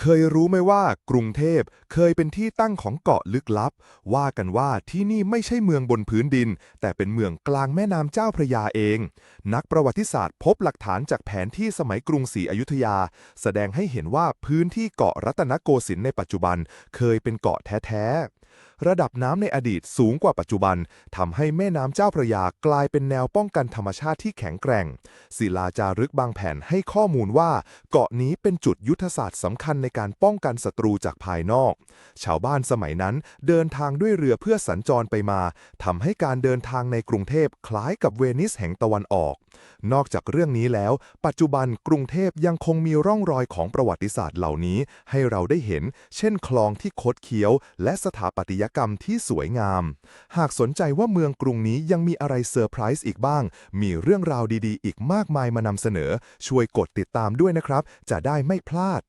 เคยรู้ไหมว่ากรุงเทพเคยเป็นที่ตั้งของเกาะลึกลับ ว่ากันว่าที่นี่ไม่ใช่เมืองบนพื้นดิน แต่เป็นเมืองกลางแม่น้ำเจ้าพระยาเอง นักประวัติศาสตร์พบหลักฐานจากแผนที่สมัยกรุงศรีอยุธยา แสดงให้เห็นว่าพื้นที่เกาะรัตนโกสินทร์ในปัจจุบัน เคยเป็นเกาะแท้ๆ ระดับน้ำในอดีตสูงกว่าปัจจุบันทำให้แม่น้ำเจ้าพระยากลายเป็นแนวป้องกันธรรมชาติที่แข็งแกร่ง ศิลาจารึกบางแผ่นให้ข้อมูลว่า เกาะนี้เป็นจุดยุทธศาสตร์สำคัญในการป้องกันศัตรูจากภายนอก ชาวบ้านสมัยนั้นเดินทางด้วยเรือเพื่อสัญจรไปมาทำให้การเดินทางในกรุงเทพคล้ายกับเวนิสแห่งตะวันออก นอกจากเรื่องนี้แล้ว ปัจจุบันกรุงเทพยังคงมีร่องรอยของประวัติศาสตร์เหล่านี้ ให้เราได้เห็น เช่น คลองที่คดเคี้ยว และสถาปัตยกรรมที่สวยงาม หากสนใจว่าเมืองกรุงนี้ยังมีอะไรเซอร์ไพรส์อีกบ้าง มีเรื่องราวดีๆ อีกมากมายมานำเสนอ ช่วยกดติดตามด้วยนะครับ จะได้ไม่พลาด